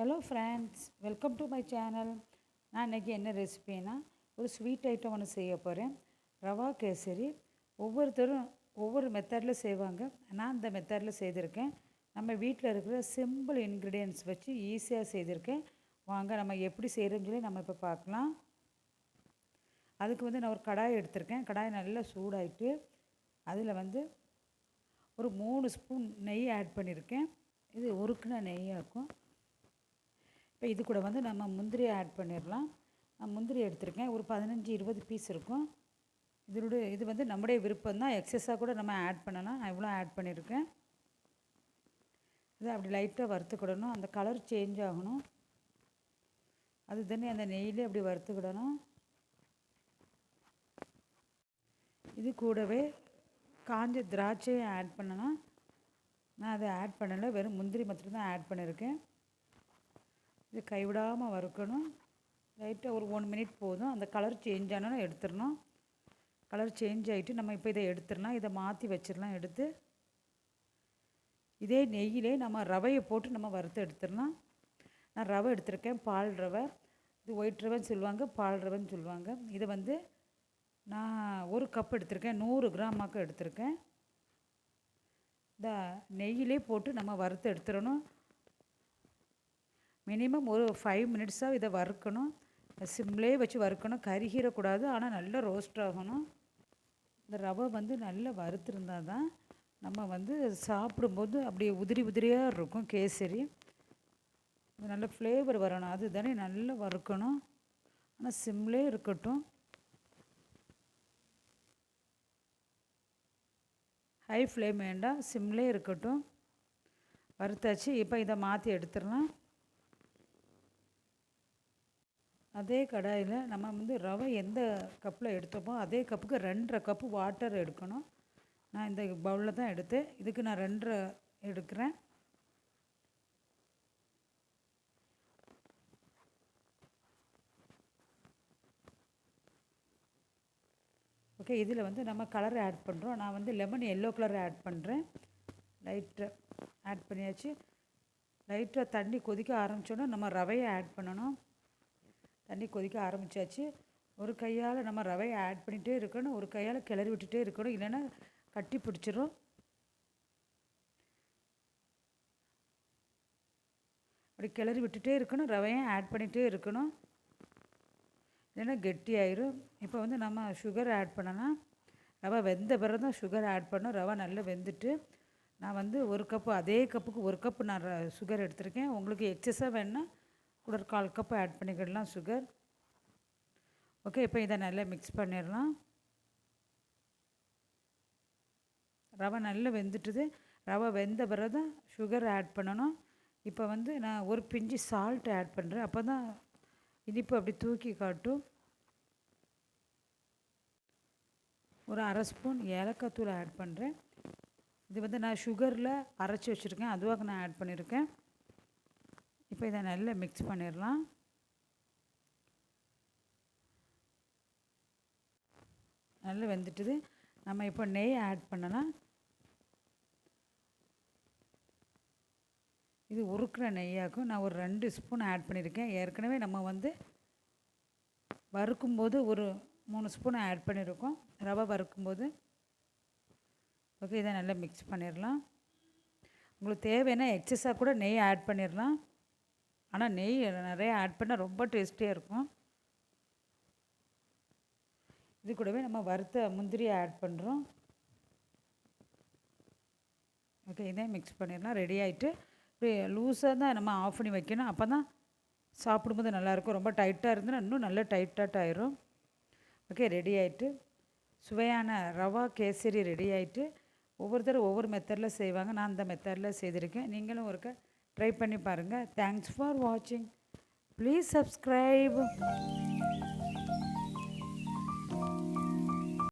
Hello friends welcome to my channel நான் இன்றைக்கி என்ன ரெசிபினா ஒரு ஸ்வீட் ஐட்டம் ஒன்று செய்ய போகிறேன் ரவா கேசரி. ஒவ்வொருத்தரும் ஒவ்வொரு மெத்தடில் செய்வாங்க. நான் இந்த மெத்தடில் செய்திருக்கேன். நம்ம வீட்டில் இருக்கிற சிம்பிள் இன்க்ரீடியன்ஸ் வச்சு ஈஸியாக செய்திருக்கேன். வாங்க நம்ம எப்படி செய்கிறோம்னு சொல்லி நம்ம இப்போ பார்க்கலாம். அதுக்கு வந்து நான் ஒரு கடாய் எடுத்திருக்கேன். கடாய் நல்லா சூடாயிட்டு அதில் வந்து ஒரு மூணு ஸ்பூன் நெய் ஆட் பண்ணியிருக்கேன் இது உருக்குன நெய்யாக இருக்கும். இப்போ இது கூட வந்து நம்ம முந்திரி ஆட் பண்ணிடலாம். நான் முந்திரி எடுத்திருக்கேன். ஒரு பதினஞ்சு இருபது பீஸ் இருக்கும். இதனுடைய இது வந்து நம்முடைய விருப்பம் தான் எக்ஸஸாக கூட நம்ம ஆட் பண்ணலாம். நான் இவ்வளோ ஆட் பண்ணியிருக்கேன். இதை அப்படி லைட்டாக வறுத்துக்கிடணும். அந்த கலர் சேஞ்ச் ஆகணும். அது தானே அந்த நெய்யிலே அப்படி வறுத்துக்கிடணும். இது கூடவே காஞ்ச திராட்சையும் ஆட் பண்ணலாம். நான் அதை ஆட் பண்ணலை. வெறும் முந்திரி மட்டும்தான் ஆட் பண்ணியிருக்கேன். இது கைவிடாமல் வறுக்கணும். லைட்டாக ஒரு ஒன் மினிட் போதும். அந்த கலர் சேஞ்ச் ஆனால் எடுத்துடணும். கலர் சேஞ்ச் ஆகிட்டு நம்ம இப்போ இதை எடுத்துடலாம். இதை மாற்றி வச்சிடலாம் எடுத்து. இதே நெய்யிலே நம்ம ரவையை போட்டு நம்ம வறுத்து எடுத்துடலாம். நான் ரவை எடுத்திருக்கேன். பால் ரவை. இது ஒயிட் ரவைன்னு சொல்லுவாங்க. பால் ரவைன்னு சொல்லுவாங்க. இதை வந்து நான் ஒரு கப் எடுத்திருக்கேன். நூறு கிராமாக்கு எடுத்திருக்கேன். இந்த நெய்யிலே போட்டு நம்ம வறுத்து எடுத்துடணும். மினிமம் ஒரு ஃபைவ் மினிட்ஸாக இதை வறுக்கணும். சிம்லே வச்சு வறுக்கணும். கருகிடக்கூடாது. ஆனால் நல்லா ரோஸ்ட் ஆகணும். இந்த ரவை வந்து நல்லா வறுத்துருந்தால் தான் நம்ம வந்து சாப்பிடும்போது அப்படியே உதிரி உதிரியாக இருக்கும் கேசரி. நல்ல ஃப்ளேவர் வரணும். அது தானே நல்லா வறுக்கணும். ஆனால் சிம்லே இருக்கட்டும். ஹை ஃப்ளேம் வேண்டாம். சிம்லே இருக்கட்டும். வறுத்தாச்சு. இப்போ இதை மாற்றி எடுத்துடலாம். அதே கடாயில் நம்ம வந்து ரவை எந்த கப்பில் எடுத்தோமோ அதே கப்புக்கு ரெண்டரை கப்பு வாட்டர் எடுக்கணும். நான் இந்த பவுலில் தான் எடுத்தேன். இதுக்கு நான் ரெண்டரை எடுக்கிறேன். ஓகே இதில் வந்து நம்ம கலர் ஆட் பண்ணுறோம் நான் வந்து லெமன் எல்லோ கலர் ஆட் பண்ணுறேன் லைட்டாக ஆட் பண்ணியாச்சு. லைட்டாக தண்ணி கொதிக்க ஆரம்பித்தோன்னா நம்ம ரவையை ஆட் பண்ணணும். தண்ணி கொதிக்க ஆரம்பித்தாச்சு ஒரு கையால் நம்ம ரவையை ஆட் பண்ணிகிட்டே இருக்கணும். ஒரு கையால் கிளறி விட்டுட்டே இருக்கணும். இல்லைன்னா கட்டி பிடிச்சிரும். அப்படி கிளறி விட்டுட்டே இருக்கணும். ரவையும் ஆட் பண்ணிகிட்டே இருக்கணும். இல்லைன்னா கெட்டி ஆயிரும் இப்போ வந்து நம்ம சுகர் ஆட் பண்ணலாம். ரவை வெந்த பிறகு தான் சுகர் ஆட் பண்ணோம் ரவை நல்லா வெந்துட்டு நான் வந்து ஒரு கப்பு அதே கப்புக்கு ஒரு கப்பு நான் சுகர் எடுத்திருக்கேன். உங்களுக்கு எக்ஸஸாக வேணால் கூட ஒரு கால் கப்பு ஆட் பண்ணிக்கிடலாம் சுகர் ஓகே இப்போ இதை நல்லா மிக்ஸ் பண்ணிடலாம். ரவை நல்லா வெந்துட்டுது. ரவை வெந்த பிறகு தான் சுகர் ஆட் பண்ணணும். இப்போ வந்து நான் ஒரு பிஞ்சு சால்ட் ஆட் பண்ணுறேன் அப்போ தான் இனிப்பு அப்படி தூக்கி காட்டும். ஒரு அரை ஸ்பூன் ஏலக்காய் தூள் ஆட் பண்ணுறேன் இது வந்து நான் சுகரில் அரைச்சி வச்சுருக்கேன். அதுவாக நான் ஆட் பண்ணியிருக்கேன். இப்போ இதை நல்லா மிக்ஸ் பண்ணிடலாம். நல்லா வெந்துட்டுது. நம்ம இப்போ நெய் ஆட் பண்ணலாம். இது உருக்குற நெய்யாக்கும். நான் ஒரு ரெண்டு ஸ்பூன் ஆட் பண்ணியிருக்கேன் ஏற்கனவே நம்ம வந்து வறுக்கும்போது ஒரு மூணு ஸ்பூன் ஆட் பண்ணியிருக்கோம் ரவை வறுக்கும்போது. ஓகே இதை நல்லா மிக்ஸ் பண்ணிடலாம். உங்களுக்கு தேவைன்னா எக்ஸஸாக கூட நெய் ஆட் பண்ணிடலாம். ஆனால் நெய் நிறைய ஆட் பண்ணால் ரொம்ப டேஸ்டியாக இருக்கும். இது கூடவே நம்ம வறுத்த முந்திரியை ஆட் பண்ணுறோம் ஓகே இதையும் மிக்ஸ் பண்ணிடலாம். ரெடி ஆகிட்டு இப்படி லூஸாக தான் நம்ம ஆஃப் பண்ணி வைக்கணும். அப்போ தான் சாப்பிடும்போது நல்லாயிருக்கும் ரொம்ப டைட்டாக இருந்ததுன்னா இன்னும் நல்லா டைட்டாக ஆயிரும். ஓகே ரெடி ஆகிட்டு சுவையான ரவா கேசரி ரெடி ஆகிட்டு ஒவ்வொருத்தரும் ஒவ்வொரு மெத்தடில் செய்வாங்க. நான் அந்த மெத்தடில் செய்திருக்கேன். நீங்களும் ஒருக்க ட்ரை பண்ணி பாருங்கள் தேங்க்ஸ் ஃபார் வாட்சிங் ப்ளீஸ் சப்ஸ்கிரைப்